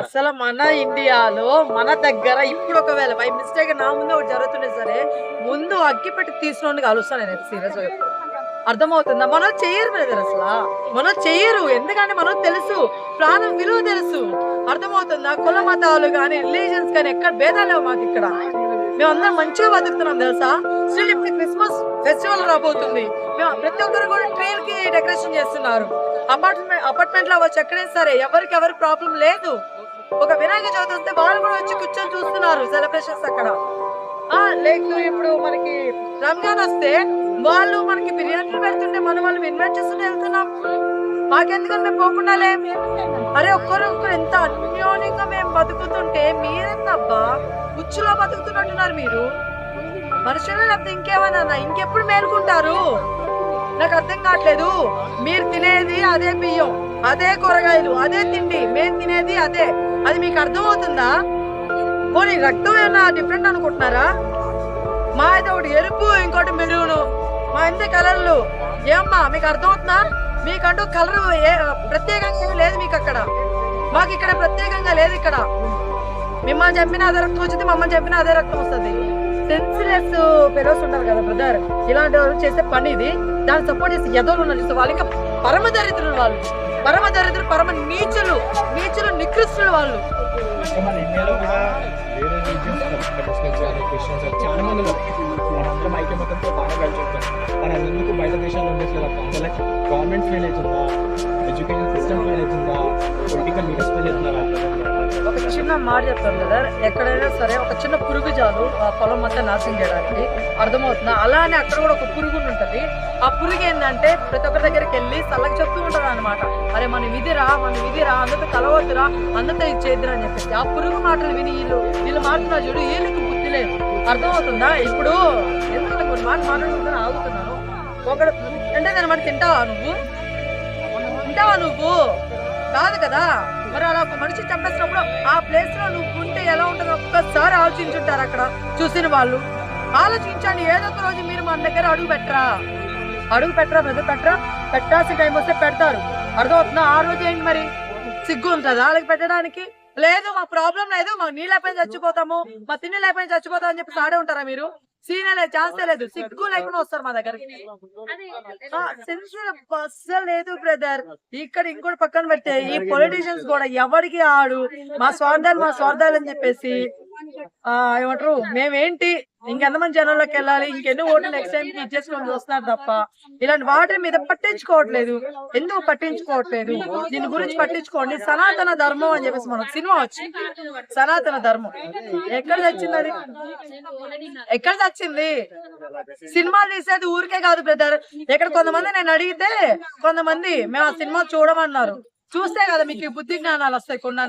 అసలు మన ఇండియాలో మన దగ్గర ఇప్పుడు ఒకవేళ బై మిస్టేక్ నా ముందు ఒకటి జరుగుతుండే సరే ముందు అగ్గి పెట్టి తీసుకుని కలుస్తాను నేను సీరియస్ అర్థమవుతుందా? మనం చేయరు బ్రదర్ అసలు. మనం చేయరు. ఎందుకంటే మనకు తెలుసు. ప్రాణం విలువ తెలుసు. అర్థమవుతుందా? కుల మతాలు కానీ రిలీజన్స్ కానీ ఎక్కడ భేదాలు లేవు మాకు ఇక్కడ. మేమందరం మంచిగా బతుకుతున్నాం తెలుసా? స్టిల్ ఇప్పుడు క్రిస్మస్ ఫెస్టివల్ రాబోతుంది. మేము ప్రతి ఒక్కరు కూడా ట్రైన్కి డెకరేషన్ చేస్తున్నారు. అపార్ట్మెంట్ అపార్ట్మెంట్లో వచ్చి ఎక్కడైనా సరే ఎవరికి ఎవరి ప్రాబ్లం లేదు. ఒక వినాయక చవితి వస్తే వాళ్ళు కూడా వచ్చి కూర్చొని చూస్తున్నారు సెలబ్రేషన్స్ అక్కడ. ఆ లేదు ఇప్పుడు మనకి రంజాన్ వస్తే వాళ్ళు మనకి బిర్యానీలు పెడుతుంటే మనం వాళ్ళు ఇన్వైట్ చేస్తుంటే వెళ్తున్నాం. మాకెందుకని మేము పోకుండా అరే ఒక్కరు ఒక్కరు ఎంత అన్యోన్యంగా మేము బతుకుతుంటే మీరెందబ్బా? ఉచ్చులో బతుకుతున్నట్టున్నారు మీరు. మనుషులు లేకపోతే ఇంకేమన్నా ఇంకెప్పుడు మేలుకుంటారు? నాకు అర్థం కావట్లేదు. మీరు తినేది అదే బియ్యం అదే కూరగాయలు అదే తిండి. మేము తినేది అదే. అది మీకు అర్థమవుతుందా? పోనీ రక్తం ఏమైనా డిఫరెంట్ అనుకుంటున్నారా? మా అయితే ఒకటి ఎరుపు ఇంకోటి మెరుగును మా ఇంతే కలర్లు. ఏమ్మా మీకు అర్థమవుతుందా? మీకంటూ కలర్ ప్రత్యేకంగా లేదు మీకు అక్కడ. మాకు ఇక్కడ ప్రత్యేకంగా లేదు ఇక్కడ. మిమ్మల్ని చెప్పిన అదే రక్తం వచ్చింది మమ్మల్ని చెప్పిన అదే రక్తం వస్తుంది. సెన్సిలెస్ పెరోస్ ఉంటారు కదా బ్రదర్ ఇలాంటి వాళ్ళు చేసే పని ఇది. దాన్ని సపోర్ట్ చేసి ఎదోలు ఉన్నారు చూస్తే వాళ్ళు ఇంకా పరమ దరిద్రులు వాళ్ళు. పరమ దరిద్రులు పరమ నీచులు నీచులు నికృష్టులు వాళ్ళు. మన ఇండియాలో వేరే క్రిస్టియన్స్ చాలా మంది మనందరం ఐక్యమతంతో బాగా కలిసి బయట దేశాల్లో లైక్ గవర్నమెంట్ ఫెయిల్ అవుతుందా? ఎడ్యుకేషన్ సిస్టమ్ ఫెయిల్ అవుతుందా? పొలిటికల్ లీడర్స్ ఫెయిల్ అవుతున్నారా? ఒక చిన్న మాట చెప్తాను కదా ఎక్కడైనా సరే ఒక చిన్న పురుగు చాలు ఆ పొలం మొత్తం నాశనం చేయడానికి అర్థమవుతుందా? అలానే అక్కడ కూడా ఒక పురుగు ఉంటుంది. ఆ పురుగు ఏంటంటే ప్రతి ఒక్కరి దగ్గరికి వెళ్ళి చల్లకి చెప్తూ ఉంటుంది అనమాట అరే మన విధిరా మన విధిరా అందరితో కలవద్దురా అందరితో ఇది చేద్దురా అని చెప్పేసి ఆ పురుగు మాటలు విని వీళ్ళు వీళ్ళు మాట్లాడిన చూడు వీళ్ళకి బుద్ధి లేదు. అర్థమవుతుందా? ఇప్పుడు ఎందుకంటే కొన్ని మాట మాట్లాడుతుందని ఆగుతున్నాను? ఒకడు అంటే దాని మాట తింటావా నువ్వు? తింటావా నువ్వు? కాదు కదా? మరి అలా ఒక మనిషి చంపేసినప్పుడు ఆ ప్లేస్లో నువ్వు ఉంటే ఎలా ఉంటుందో ఒక్కసారి ఆలోచించుంటారు అక్కడ. చూసిన వాళ్ళు. ఆలోచించండి ఏదో ఒక రోజు మీరు మన దగ్గర అడుగు పెట్టరా? అడుగు పెట్టరా బ్రదర్ పెట్టరా? పెట్టాల్సిన టైం వస్తే పెడతారు. అర్థమవుతుందా? ఆ రోజు ఏంటి మరి? సిగ్గు ఉంటుందా వాళ్ళకి పెట్టడానికి? లేదు మా ప్రాబ్లం లేదు మా నీళ్ళు పైన చచ్చిపోతాము. మా తిండి లేకపోయినా చచ్చిపోతాం అని చెప్పి సాడే ఉంటారా మీరు? సీనే లేదు ఛాన్సే లేదు సిగ్గు లేకుండా వస్తారు మా దగ్గరికి సెన్సిటివ్ అస్సలు లేదు బ్రదర్ ఇక్కడ ఇంకోటి పక్కన పెట్టే ఈ పొలిటీషియన్స్ కూడా ఎవరికి ఆడు మా స్వార్థాలు మా స్వార్థాలు అని చెప్పేసి ఏమంటారు? మేమేంటి? ఇంకెంతమంది జనంలోకి వెళ్ళాలి? ఇంకెన్ని ఓట్లు నెక్స్ట్ టైం కి ఇచ్చేసుకొని వస్తున్నారు తప్ప. ఇలాంటి వాటి మీద పట్టించుకోవట్లేదు. ఎందుకు పట్టించుకోవట్లేదు? దీని గురించి పట్టించుకోండి. సనాతన ధర్మం అని చెప్పేసి మనకు సినిమా వచ్చింది. సనాతన ధర్మం. ఎక్కడ తెచ్చింది అది? ఎక్కడ తెచ్చింది? సినిమాలు తీసేది ఊరికే కాదు బ్రదర్. ఇక్కడ కొంతమంది నేను అడిగితే కొంతమంది మేము ఆ సినిమా చూడమన్నారు. చూస్తే కదా మీకు బుద్ధి జ్ఞానాలు వస్తాయి కొన్న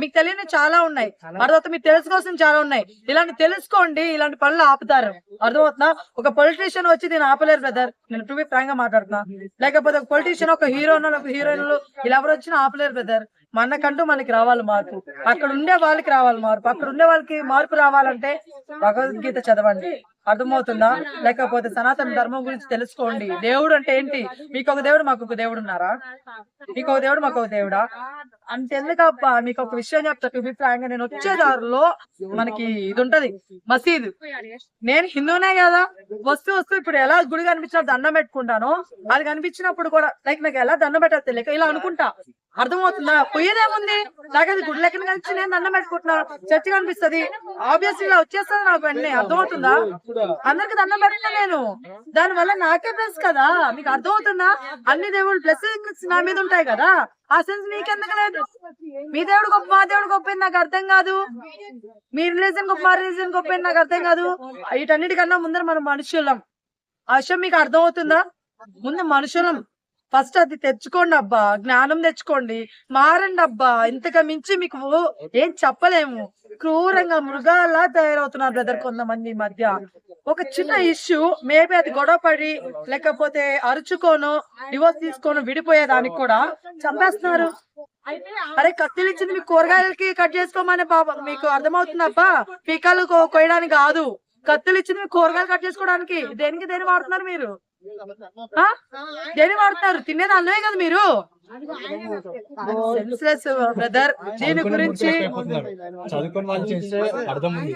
మీకు తెలియని చాలా ఉన్నాయి. అర్థమవుతుంది మీకు తెలుసుకోవాల్సిన చాలా ఉన్నాయి. ఇలాంటి తెలుసుకోండి ఇలాంటి పనులు ఆపుతారు. అర్థమవుతుందా? ఒక పొలిటీషియన్ వచ్చి నేను ఆపలేరు బ్రదర్ నేను టూ బి ఫ్రాంక్గా మాట్లాడుతున్నా. లేకపోతే ఒక పొలిటీషియన్ ఒక హీరోను ఒక హీరోయిన్లు ఇలా ఎవరు వచ్చినా ఆపలేరు బ్రదర్ మనకంటూ మనకి రావాలి మార్పు. అక్కడ ఉండే వాళ్ళకి రావాలి మార్పు. అక్కడ ఉండే వాళ్ళకి మార్పు రావాలంటే భగవద్గీత చదవండి. అర్థమవుతుందా? లేకపోతే సనాతన ధర్మం గురించి తెలుసుకోండి. దేవుడు అంటే ఏంటి? మీకు ఒక దేవుడు మాకు ఒక దేవుడు ఉన్నారా? మీకు ఒక దేవుడు మాకు ఒక దేవుడా? అంతెందుకబ్బా మీకు ఒక విషయం చెప్తా టు ఫ్రాంక్ నేను వచ్చే దారిలో మనకి ఇది ఉంటది. మసీదు. నేను హిందూనే కదా? వస్తూ వస్తూ ఇప్పుడు ఎలా గుడి కనిపించినప్పుడు దండం పెట్టుకుంటాను అది కనిపించినప్పుడు కూడా లైక్ నాకు ఎలా దండం పెట్టాలి తెలియక ఇలా అనుకుంటా. అర్థమవుతుందా? పోయేదేముంది నాకు గుడి లెక్కన కలిసి నేను దండం పెట్టుకుంటున్నా చర్చి కనిపిస్తది ఆబ్వియస్ ఇలా వచ్చేస్తుంది నాకు వెంటనే. అర్థమవుతుందా? అందరికి దండం పెడతా నేను. దాని వల్ల నాకే ప్లస్ కదా. మీకు అర్థమవుతుందా? అన్ని దేవుడు ప్లస్ నా మీద ఉంటాయి కదా. ఆ సెన్స్ మీకెందుకు లేదు? మీ దేవుడు గొప్ప మా దేవుడు గొప్ప నాకు అర్థం కాదు. మీ రిలీజన్ గొప్ప మా రిలీజన్ గొప్ప నాకు అర్థం కాదు. వీటన్నిటికన్నా ముందర మనం మనుషులం. ఆ విషయం మీకు అర్థమవుతుందా? ముందు మనుషులం. ఫస్ట్ అది తెచ్చుకోండి అబ్బా జ్ఞానం తెచ్చుకోండి. మారండి అబ్బా ఇంతగా మించి మీకు ఏం చెప్పలేము. క్రూరంగా మృగాల్లా తయారవుతున్నారు బ్రదర్ కొంతమంది ఈ మధ్య. ఒక చిన్న ఇష్యూ మేబీ అది గొడవ పడి లేకపోతే అరుచుకోను డివోర్స్ తీసుకోను విడిపోయేదానికి కూడా చంపేస్తున్నారు. అరే కత్తిలు ఇచ్చింది మీకు కూరగాయలకి కట్ చేసుకోమని బాబా మీకు అర్థమవుతుందబ్బా పీకాలు కో- కోయడానికి కాదు. కత్తులు ఇచ్చింది మీకు కూరగాయలు కట్ చేసుకోవడానికి. దేనికి దేని వాడుతున్నారు మీరు? దేని వాడుతున్నారు? తినేది అన్నమే కదా మీరు? బ్రదర్ దీని గురించి. చదువుకొని వాళ్ళు చేస్తే అర్థం ఉంది.